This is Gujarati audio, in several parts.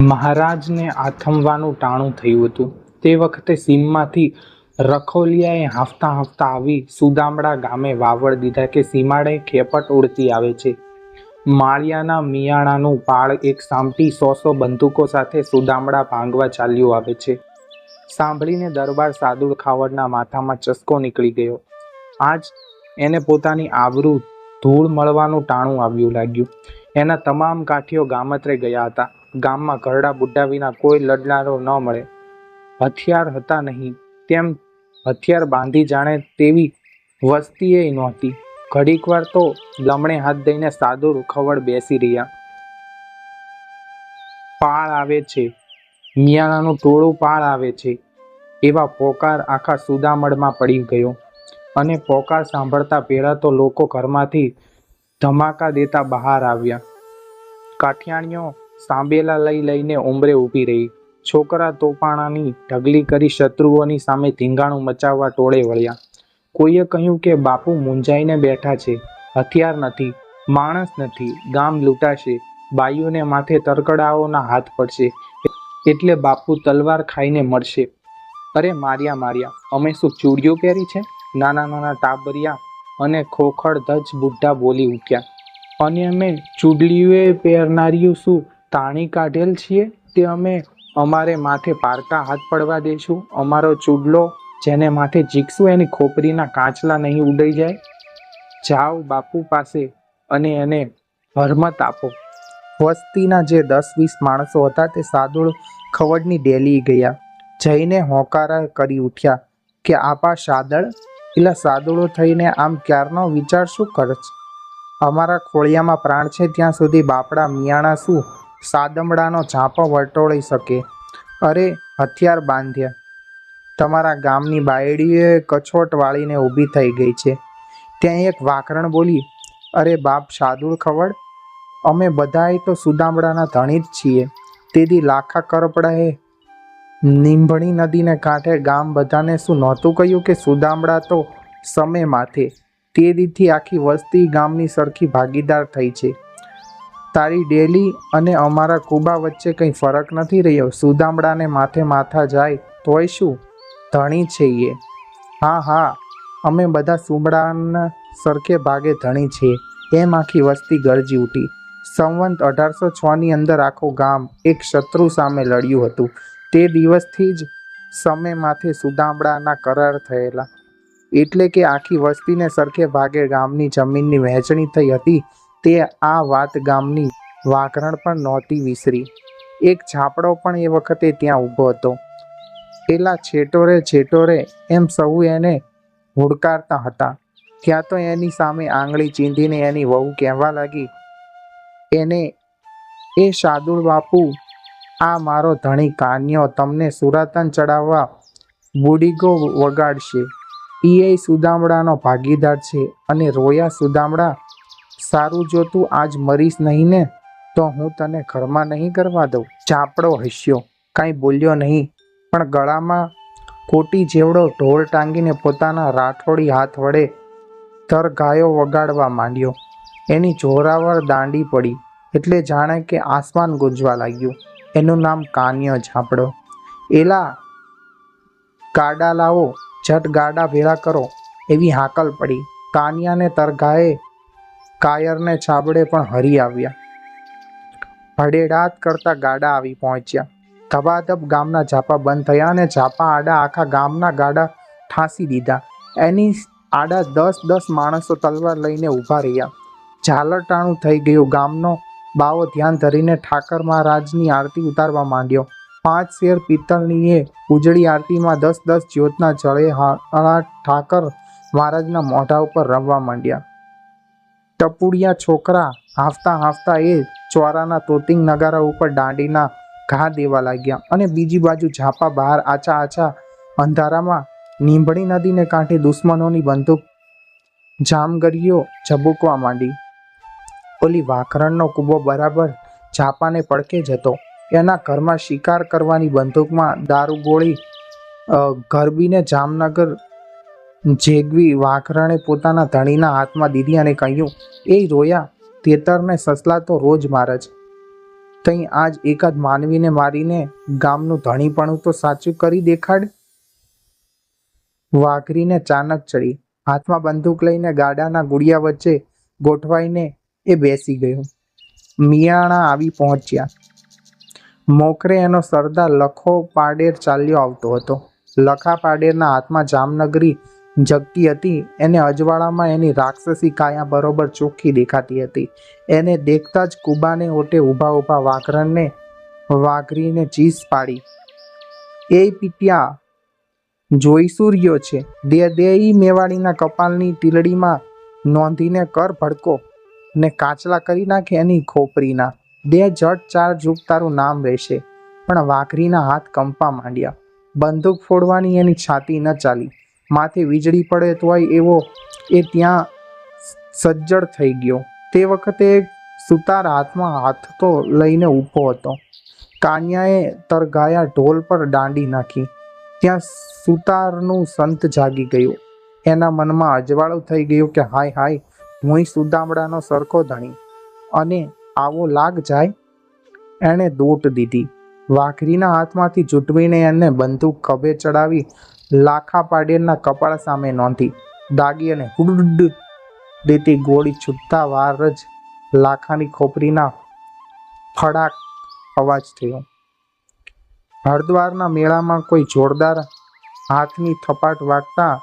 મહારાજને આથમવાનું ટાણું થયું હતું. તે વખતે સીમમાંથી રખોલિયાએ હાંફતા હાંફતા આવી સુદામડા ગામે વાવડ દીધા કે સીમાડે ખેપટ ઉડતી આવે છે. માળિયાના મિયાણાનું પાળ એક સામટી સો સો બંદૂકો સાથે સુદામડા ભાંગવા ચાલ્યું આવે છે. સાંભળીને દરબાર સાદુર ખાવડના માથામાં ચસ્કો નીકળી ગયો. આજ એને પોતાની આબરૂ ધૂળ મળવાનું ટાણું આવ્યું લાગ્યું. એના તમામ કાઠીઓ ગામત્રે ગયા હતા. ગામમાં ઘરડા બુઢ્ઢા વિના કોઈ લડનારો ન મળે. હથિયાર હતા નહીં, તેમ હથિયાર બાંધી જાણે તેવી વસ્તીએ નહોતી. ઘડીક વાર તો લમણે હાથ દઈને સાદુ રૂખવડ બેસી રહ્યા. પાળ આવે છે, મિયાણાનું ટોળું પાળ આવે છે, એવા પોકાર આખા સુદામડમાં પડી ગયો. અને પોકાર સાંભળતા પહેલા તો લોકો ઘરમાંથી ધમાકા દેતા બહાર આવ્યા. કાઠિયાણીઓ સાંબેલા લઈ લઈને ઉંબરે ઊભી રહી. છોકરા તોપાણાની ઢગલી કરી શત્રુઓની સામે ધીંગાણું મચાવવા ટોળે વળ્યા. કોઈએ કહ્યું કે, બાપુ મૂંઝાઈને બેઠા છે. હથિયાર નથી. માણસ નથી. ગામ લૂંટાશે. બાઈઓને માથે તરકડાઓના હાથ પડશે. એટલે બાપુ તલવાર ખાઈને મળશે. અરે, માર્યા માર્યા. અમે શું ચૂડીઓ પહેરી છે? નાના નાના ટાબરિયા અને ખોખડ ધજ બુઢા બોલી ઉઠ્યા. અને અમે ચૂડલીઓએ પહેરનારીઓ શું? તાણી કાઢેલ છીએ તે અમે અમારે માથે પારકા હાથ પડવા દઈશું અમારો ચૂડલો જેને માથે જીકશું એની ખોપરીના કાચલા નહીં ઉડાઈ જાય. જાઓ બાપુ પાસે અને એને હરમત આપો. વસ્તીના જે દસ વીસ માણસો હતા તે સાદુળ ખવડની ડેલી ગયા. જઈને હોકારા કરી ઉઠ્યા કે, આપા સાદળ? એટલે સાદુળો થઈને આમ ક્યારનો વિચાર શું કરશ? અમારા ખોળિયામાં પ્રાણ છે, ત્યાં સુધી બાપડા મિયાણા શું સાદમડાનો ઝાંપો વટોળી શકે. અરે, હથિયાર બાંધ્યા. તમારા ગામની બાયડીએ કછોટ વાળીને ઊભી થઈ ગઈ છે. ત્યાં એક વાકરણ બોલી, અરે બાપ, સાદુળ ખવડ. અમે બધાએ તો સુદામડાના ધણી જ છીએ. તેથી લાખા કરપડાએ નીંભણી નદીને કાંઠે ગામ બધાને શું નહોતું કહ્યું કે સુદામડા તો સમે માથે? તે રીતથી આખી વસ્તી ગામની સરખી ભાગીદાર થઈ છે. તારી ડેલી અને અમારા કુબા વચ્ચે કંઈ ફરક નથી રહ્યો? સુદામડાને માથે માથા જાય તોય શું? ધણી છે એ હા હા, અમે બધા સુમડાના સરખે ભાગે ધણી છીએ. એમ આખી વસ્તી ગરજી ઉઠી. સંવંત અઢારસો છની અંદર આખું ગામ એક શત્રુ સામે લડ્યું હતું. તે દિવસથી જ સમય માથે સુદામડાના કરાર થયેલા. એટલે કે આખી વસ્તીને સરખે ભાગે ગામની જમીનની વહેંચણી થઈ હતી. તે આ વાત ગામની વાકરણ પણ નહોતી વિસરી. એક છાપડો પણ એ વખતે ત્યાં ઊભો હતો. પેલા છેટોરે છેટોરે એમ સૌ એને હુડકારતા હતા. ત્યાં તો એની સામે આંગળી ચીંધીને એની વહુ કહેવા લાગી, એને, એ શાદુળ બાપુ, આ મારો ધણી કાન્યો તમને સુરાતન ચડાવવા બુડીગો વગાડશે. ઈ સુદામડાનો ભાગીદાર છે અને રોયા સુદામડા સારું જો તું આજ મરીશ નહીં ને, તો હું તને ઘરમાં નહીં કરવા દઉં. ચાપડો હસ્યો. કાંઈ બોલ્યો નહીં. પણ ગળામાં કોટી જેવડો ઢોળ ટાંગીને પોતાના રાઠોડી હાથ વડે તર ગાયો વગાડવા માંડ્યો. એની જોરાવર દાંડી પડી. એટલે જાણે કે આસમાન ગુંજવા લાગ્યું. એનું નામ કાન્યો ઝાપડો. એલા, ગાડા લાવો. ઝટ ગાડા ભેળા કરો. એવી હાકલ પડી. કાનિયાને તરઘાએ કાયરને છાબડે પણ હરી આવ્યા. ભડેડાત કરતા ગાડા આવી પહોંચ્યા. ધબાધબ ગામના ઝાપા બંધ થયા અને ઝાપા આડા આખા ગામના ગાડા ઠાંસી દીધા. એની આડા દસ દસ માણસો તલવાર લઈને ઊભા રહ્યા. ઝાલરટાણું થઈ ગયું. ગામનો બાવો ધ્યાન ધરીને ઠાકર મહારાજની આરતી ઉતારવા માંડ્યો. પાંચ શેર પિત્તળની એ ઉજળી આરતીમાં દસ દસ જ્યોતના જળે ઠાકર મહારાજના મોઢા ઉપર રમવા માંડ્યા. ટપુડિયા છોકરા હાંફતા હાફતા એ ચોરાના તોતિંગ નગારા ઉપર દાંડીના ઘા દેવા લાગ્યા અને બીજી બાજુ ઝાપા બહાર આછા આછા અંધારામાં નીંભળી નદીને કાંઠે દુશ્મનોની બંદૂક જામગરીઓ ઝબૂકવા માંડી. ઓલી વાખરણનો કૂબો બરાબર ઝાપાને પડકે જ હતો. એના ઘરમાં શિકાર કરવાની બંદૂકમાં દારૂ ગોળી ગરબીને જામનગર જેગવી વાઘરણે પોતાના ધણીના હાથમાં દીધી અને કહ્યું, એ રોયા, તેતરને સસલા તો રોજ મારે છે તઈ આજ એકાદ માનવીને મારીને ગામનું ધણીપણું તો સાચું કરી દેખાડ. વાઘરીને ચાનક ચડી, હાથમાં બંદૂક લઈને ગાડાના ગુડિયા વચ્ચે ગોઠવાઈને એ બેસી ગયો. મિયાણા આવી પહોંચ્યા. મોખરે એનો સરદાર લખો પાડેર ચાલ્યો આવતો હતો. લખા પાડેરના હાથમાં જામનગરી જગતી હતી. એને અજવાળામાં એની રાક્ષસી કાયા બરોબર ચોખ્ખી દેખાતી હતી. એને દેખતા જ કુબાને ઓટે ઊભા ઊભા વાઘરણને, વાઘરીને ચીસ પાડી. એ પીટ્યા જોઈશું રહ્યો છે? દે દે મેવાડીના કપાલની ટીલડીમાં નોંધીને કર ભડકો. ને કાચલા કરી નાખે એની ખોપરીના. દે, જટ ચાર જુગ તારું નામ રહેશે. પણ વાઘરીના હાથ કંપા માંડ્યા. બંદૂક ફોડવાની એની છાતી ન ચાલી. માથે વીજળી પડે તોય એવો એ ત્યાં સજ્જડ થઈ ગયો. તે વખતે સુતાર હાથમાં હાથ તો લઈને ઊભો હતો. કાન્યાએ તરગાયા ઢોલ પર દાંડી નાખી. ત્યાં સુતારનું સંત જાગી ગયું. એના મનમાં અજવાળું થઈ ગયું કે હાય હાય, હું સુદામડાનો સરખો ધણી. અને આવો લાગ જાય? એણે દોટ દીધી. વાઘરીના હાથમાંથી જૂટવીને એને બંદૂક ખભે ચડાવી લાખા પાડેરના કપાળ સામે નોંધી દાગી અને હુડ દેતી ગોળી છૂટતા વાર જ લાખાની ખોપરીના ફડાક અવાજ થયો. હરદ્વારના મેળામાં કોઈ જોરદાર હાથની થપાટ વાગતા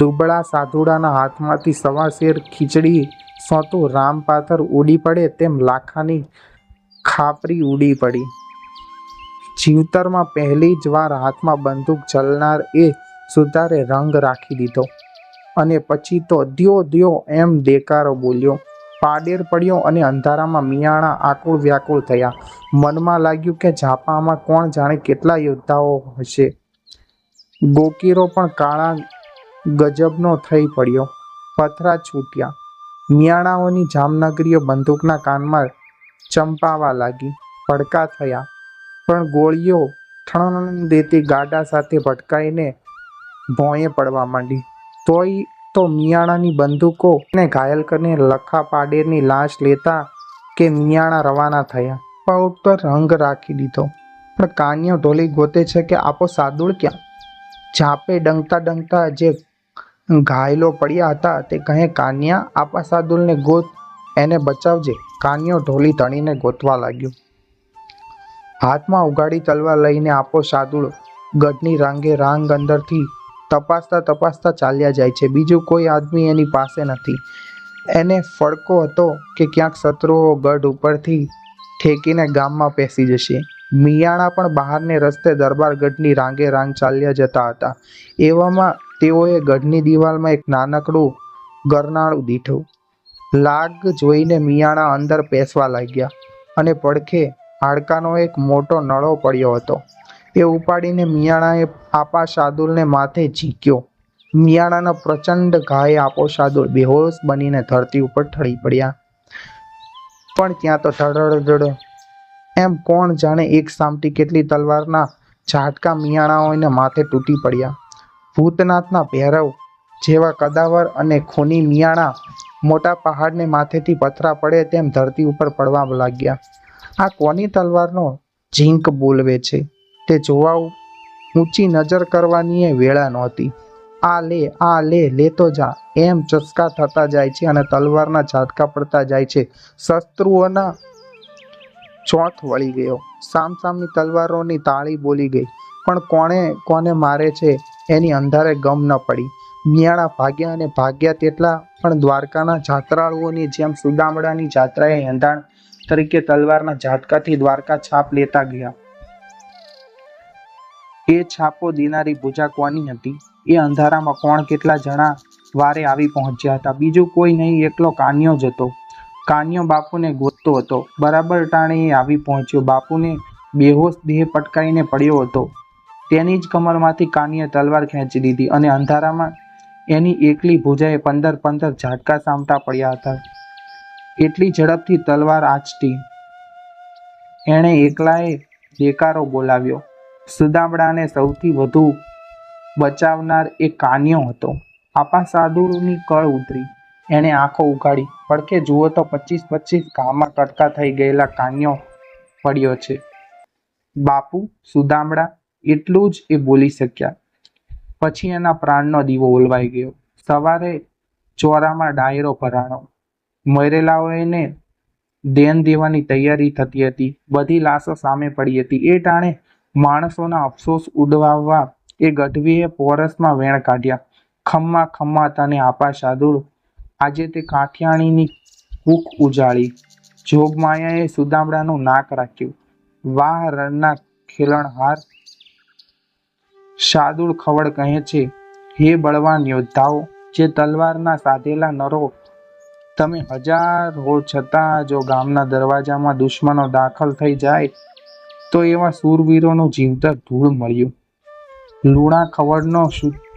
દુબળા સાધુડાના હાથમાંથી સવા શેર ખીચડી સોતું રામ પાથર ઉડી પડે તેમ લાખાની ખાપરી ઉડી પડી. જીવતરમાં પહેલી જ વાર હાથમાં બંદૂક ચલનાર એ સુધારે રંગ રાખી દીધો અને પછી તો દ્યો દ્યો એમ દેકારો બોલ્યો. પાડેર પડ્યો અને અંધારામાં મિયાણા આકુળ વ્યાકુળ થયા. મનમાં લાગ્યું કે ઝાપામાં કોણ જાણે કેટલા યોદ્ધાઓ હશે. ગોકીરો પણ કાળા ગજબનો થઈ પડ્યો. પથરા છૂટ્યા. મિયાણાઓની જામનગરીઓ બંદૂકના કાનમાં ચંપાવા લાગી. ભડકા થયા. પણ ગોળીઓ ઠણ દેતી ગાડા સાથે ભટકાઈને ભોંયે પડવા માંડી. તોય તો મિયાણાની બંદૂકો ને ઘાયલ કરીને લખા પાડેરની લાશ લેતા કે મિયાણા રવાના થયા. પગ પર રંગ રાખી દીધો. પણ કાન્યો ઢોલી ગોતે છે કે આપો સાદુળ ક્યાં? ઝાપે ડંગતા ડંગતા જે ઘાયલો પડ્યા હતા તે કહે, કાન્યા, આપા સાદુલને ગોત, એને બચાવજે. કાન્યો ઢોલી તણીને ગોતવા લાગ્યો. હાથમાં ઉગાડી તલવાર લઈને આપો સાદુળ. ગઢની રાંગે રાંગ અંદરથી તપાસતા તપાસતા ચાલ્યા જાય છે. બીજું કોઈ આદમી એની પાસે નથી. એને ફડકો હતો કે ક્યાંક શત્રુઓ ગઢ ઉપરથી ઠેકીને ગામમાં પેસી જશે. મિયાણા પણ બહારને રસ્તે દરબાર ગઢની રાંગે રાંગ ચાલ્યા જતા હતા. એવામાં તેઓએ ગઢની દિવાલમાં એક નાનકડું ગરનાળું દીઠું લાગ જોઈને મિયાણા અંદર પેસવા લાગ્યા અને પડખે હાડકાનો એક મોટો નળો પડ્યો હતો. એ ઉપાડીને મિયાણાએ આપા સાદુલને માથે ઝીક્યો. મિયાણાના પ્રચંડ ઘાએ આપો શાદુલ બેહોશ બનીને ધરતી ઉપર ઠળી પડ્યા. પણ ત્યાં તો ધડધડ એમ કોણ જાણે એક સામટી કેટલી તલવારના ઝાટકા મિયાણાઓને માથે તૂટી પડ્યા. ભૂતનાથના ભૈરવ જેવા કદાવર અને ખૂની મિયાણા મોટા પહાડને માથેથી પથરા પડે તેમ ધરતી ઉપર પડવા લાગ્યા. આ કોની તલવારનો ઝીંક બોલવે છે? તે જોવા ઊંચી નજર કરવાની એ વેળા નહોતી. આ લે આ લે, લેતો જા. એમ ચસકા થતા જાય છે અને તલવારના ઝાટકા પડતા જાય છે. શસ્ત્રુઓના ચોથ વળી ગયો. સામસામની તલવારોની તાળી બોલી ગઈ. પણ કોણે, કોને મારે છે એની અંધારે ગમ ન પડી. મિયાણા ભાગ્યા અને ભાગ્યા તેટલા પણ દ્વારકાના જાત્રાળુઓની જેમ સુદામડાની જાત્રાએ એંધાણ તરીકે તલવારના ઝાટકાથી દ્વારકા છાપ લેતા ગયા. એ છાપો દિનારી પૂજા કોની હતી? એ અંધારામાં કોણ કેટલા જણા વારે આવી પહોંચ્યા હતા? બીજું કોઈ નહીં, એકલો કાન્યો જ હતો. કાન્યો બાપુને ગોતતો હતો. બરાબર ટાણે એ આવી પહોંચ્યો. બાપુને બેહોશ દેહ પટકાઈને પડ્યો હતો. તેની જ કમરમાંથી કાનીએ તલવાર ખેંચી દીધી અને અંધારામાં એની એકલી ભુજાએ પંદર પંદર ઝાટકા સામતા પડ્યા હતા. એટલી ઝડપથી તલવાર આંચતી. એણે એકલાએ દેકારો બોલાવ્યો. સુદામડાને સૌથી વધુ બચાવનાર એ કાન્યો હતો. આપા સાધુની કળ ઉતરી. એણે આંખો ઉગાડી પડકે જુઓ તો પચીસ પચીસ ઘામાં કટકા થઈ ગયેલા કાન્યો પડ્યો છે. બાપુ સુદામડા એટલું જ એ બોલી શક્યા. પછી એના પ્રાણનો દીવો ઓલવાઈ ગયો. સવારે ચોરામાં ડાયરો ભરાણો. મરેલાઓને દેન દેવાની તૈયારી થતી હતી. બધી લાશો સામે પડી હતી. એ ટાણે માણસોના અફસોસ ઉડવાવવા એ ગઢવીએ પોરસમાં વેણ કાઢ્યા. ખમ્મા ખમ્મા તને આપા સાદુર આજે તે કાઠિયાણીની કૂક ઉજાળી. જોગમાયાએ સુદામડાનું નાક રાખ્યું. વાહ, રણના ખેલણહાર. શાદુળ ખવડ કહે છે, હે બળવાન યોદ્ધાઓ, જે તલવારના સાધેલા નરો તમે હજાર હો છતાં જો ગામના દરવાજામાં દુશ્મનો દાખલ થઈ જાય, તો એવા સુરવીરોનું જીવતર ધૂળ મળ્યું. લુણા ખવડનો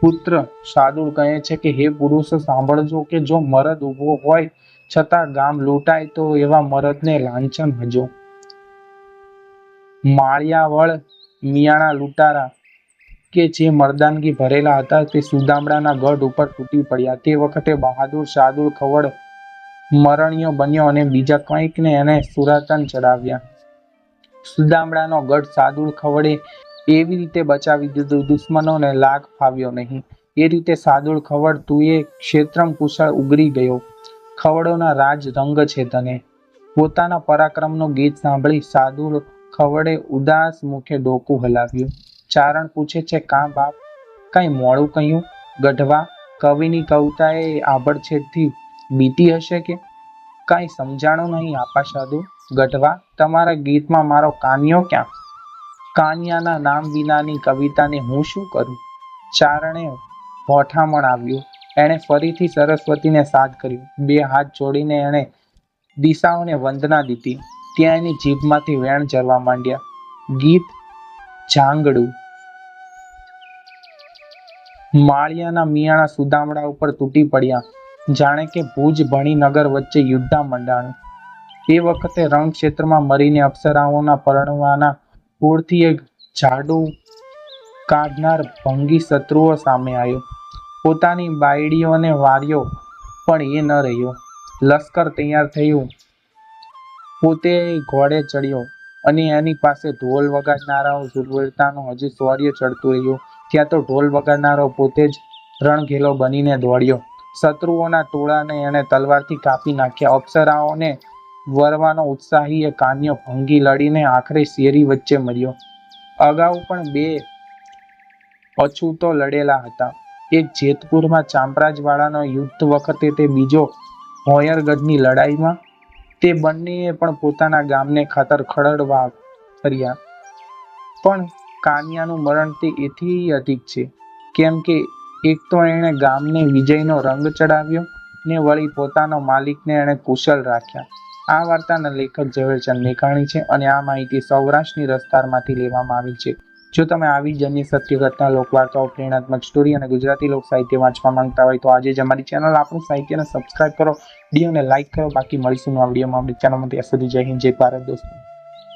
પુત્ર સાદુર કહે છે કે, હે પુરુષ, સાંભળજો કે જો મરદ ઊભો હોય છતાં ગામ લૂંટાય તો એવા મરદને લાંછન હજો. માળિયાવળ, મિયાણા લૂંટારા કે જે મરદાનગી ભરેલા હતા તે સુદામડાના ગઢ ઉપર તૂટી પડ્યા. તે વખતે બહાદુર સાદુર ખવડ મરણિયો બન્યો અને બીજા કંઈકને એને સુરાતન ચડાવ્યા. સુદામડાનો ગઢ સાદુળ ખવડે એવી રીતે બચાવી દીધું. દુશ્મનોને લાગ ફાવ્યો નહીં. એ રીતે સાદુળ ખવડ તુએ ક્ષેત્રમ કુશળ ઉગરી ગયો. ખવડોના રાજ રંગ છે તને. પોતાના પરાક્રમનો ગીત સાંભળી સાદુલ ખવડે ઉદાસ મુખે ડોકું હલાવ્યું. ચારણ પૂછે છે, કાં બાપ? કઈ મોડું કહ્યું? ગઢવા? કવિની કવિતાએ આભડછેદથી બીતી હશે કે? કાંઈ સમજાણું નહીં, આપા સાધુ. ગઢવા, તમારા ગીતમાં મારો કાન્યો ક્યાં? કાન્યાના નામ વિનાની કવિતાને હું શું કરું? ચારણે ભોઠામણ આવ્યું. એણે ફરીથી સરસ્વતીને સાદ કર્યું. બે હાથ જોડીને એણે દિશાઓને વંદના દીધી. ત્યાં એની જીભમાંથી વેણ જરવા માંડ્યા. ગીત જાંગડું માળિયાના મિયાણા સુદામડા ઉપર તૂટી પડ્યા. જાણે કે ભુજ ભણીનગર વચ્ચે યુદ્ધા મંડાણું એ વખતે રણ ક્ષેત્રમાં મરીને અપ્સરાઓના પરણવાના પૂરથી એક જાડુ કાઢનાર ભંગી શત્રુઓ સામે આવ્યો. પોતાની બાયડીઓને વાર્યો પણ એ ન રહ્યો. લશ્કર તૈયાર થયું. પોતે ઘોડે ચડ્યો અને એની પાસે ઢોલ વગાડનારાઓ સુરવીરતાનું હજી શૌર્ય ચડતું રહ્યું. ત્યાં તો ઢોલ વગાડનારો પોતે જ રણઘેલો બનીને દોડ્યો. શત્રુઓના ટોળાને એણે તલવારથી કાપી નાખ્યા. અપ્સરાઓને વરવાનો ઉત્સાહી કાન્ય ભંગી લડીને આખરે શેરી વચ્ચે મર્યો અગાઉ પણ બે અછૂતો લડેલા હતા. એક જેતપુરમાં ચાંપરાજવાળાનો યુદ્ધ વખતે તે બીજો હોયરગઢની લડાઈમાં. તે બંનેએ પણ પોતાના ગામને ખાતર ખડડવા કર્યા પણ કાન્યાનું મરણ તે એથી અધિક છે. કેમ કે એક તો એણે ગામને વિજયનો રંગ ચડાવ્યો ને વળી પોતાનો માલિકને એણે કુશળ રાખ્યા. આ વાર્તાના લેખક ઝવેરચંદ મેઘાણી છે અને આ માહિતી સૌરાષ્ટ્રની રસ્તારમાંથી લેવામાં આવી છે. જો તમે આવી જ અન્ય સત્ય ઘટના લોકવાર્તાઓ, પ્રેરણાત્મક સ્ટોરી અને ગુજરાતી લોક સાહિત્ય વાંચવા માંગતા હોય તો આજે જ અમારી ચેનલ આપણું સાહિત્યને સબસ્ક્રાઇબ કરો, વિડીયોને લાઇક કરો. બાકી મળીશું નવા વિડીયોમાં. આપણી ચેનલમાં ત્યાં સુધી જય હિન્દ, જય ભારત, દોસ્તો.